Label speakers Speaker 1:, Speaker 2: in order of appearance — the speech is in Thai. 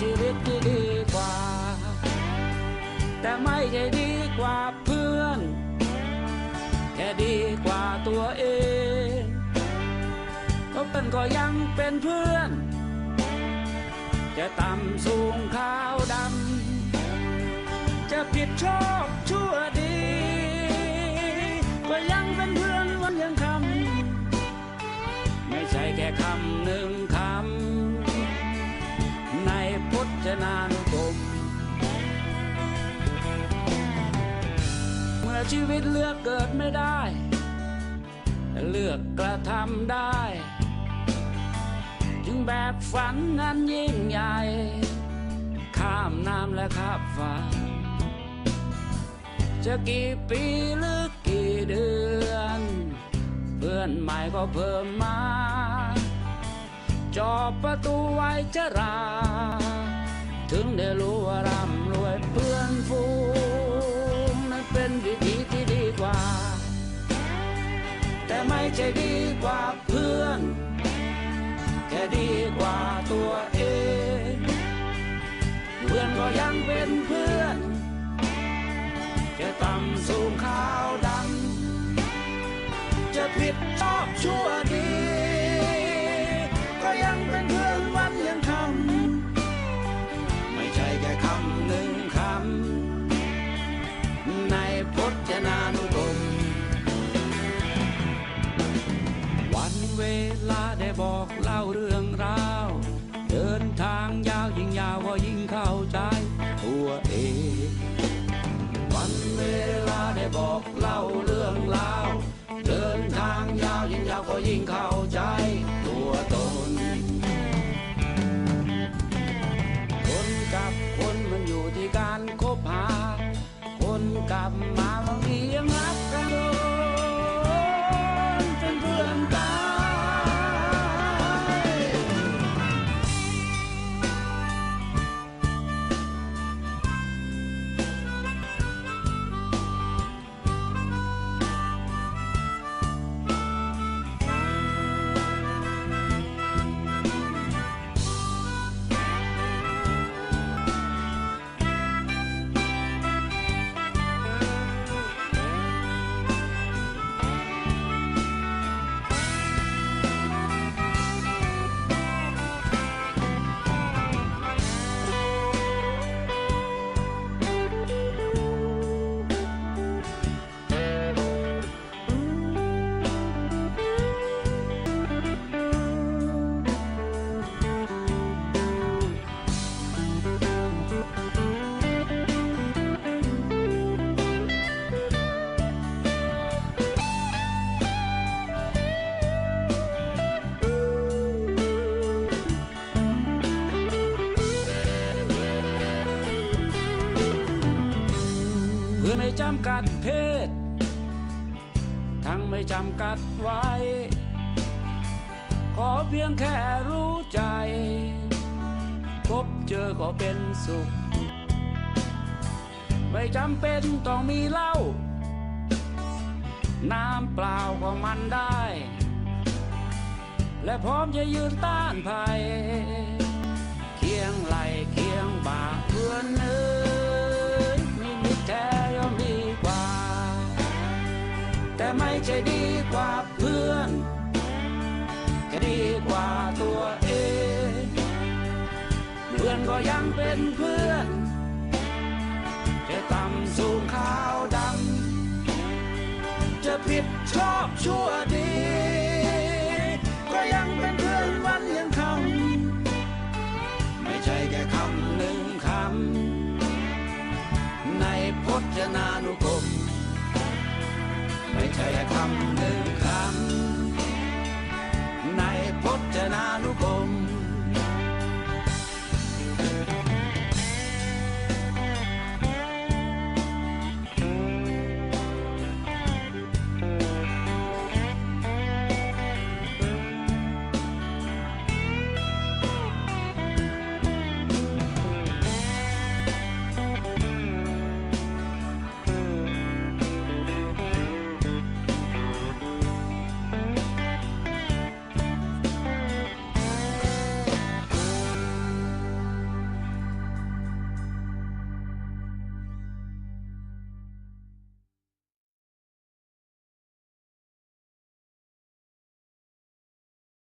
Speaker 1: ชีวิตที่ดีกว่า แต่ไม่ใช่ดีกว่าเพื่อน แค่ดีกว่าตัวเองเพราะเป็นก็ยังเป็นเพื่อน จะต่ำสูงขาวดำ จะผิดชอบชั่ว ชีวิตเลือกเกิดไม่ได้ แต่เลือกกระทำได้ จึงแบบฝันนั้นยิ่งใหญ่ ข้ามน้ำและข้ามฟ้า จะกี่ปีหรือกี่เดือน เพื่อนใหม่ก็เพิ่มมาจอบประตูไว้จะรา ถึงได้รู้ว่าร่ ใช่ดีกว่าเพื่อน แค่ดีกว่าตัวเอง เพื่อนก็ยังเป็นเพื่อนจะต่ำสูงขาวดำจะผิดชอบชั่วดี ก็ยัง เข้าใจตัวเอง วันเวลาได้บอกเล่าเรื่องราว เดินทางยาวยิ่งยาวก็ยิ่งเข้าใจ ไม่จำกัดเพศ ทั้งไม่จำกัดไว้ ขอเพียงแค่รู้ใจ พบเจอก็เป็นสุข ไม่จำเป็นต้องมีเหล้าน้ำเปล่าก็มันได้ และพร้อมจะยืนต้านภัย เคียงไหลเคียงบ่าเพื่อนเอ้อ แต่ไม่ใช่ดีกว่าเพื่อนแค่ดีกว่าตัวเอง เพื่อนก็ยังเป็นเพื่อนจะต่ำสูงขาวดำจะผิดชอบชั่วดี ก็ยังเป็นเพื่อนวันยังคำไม่ใช่แค่คำหนึ่งคำในพจนานุกำหนึ่งคำในพจนานุกรม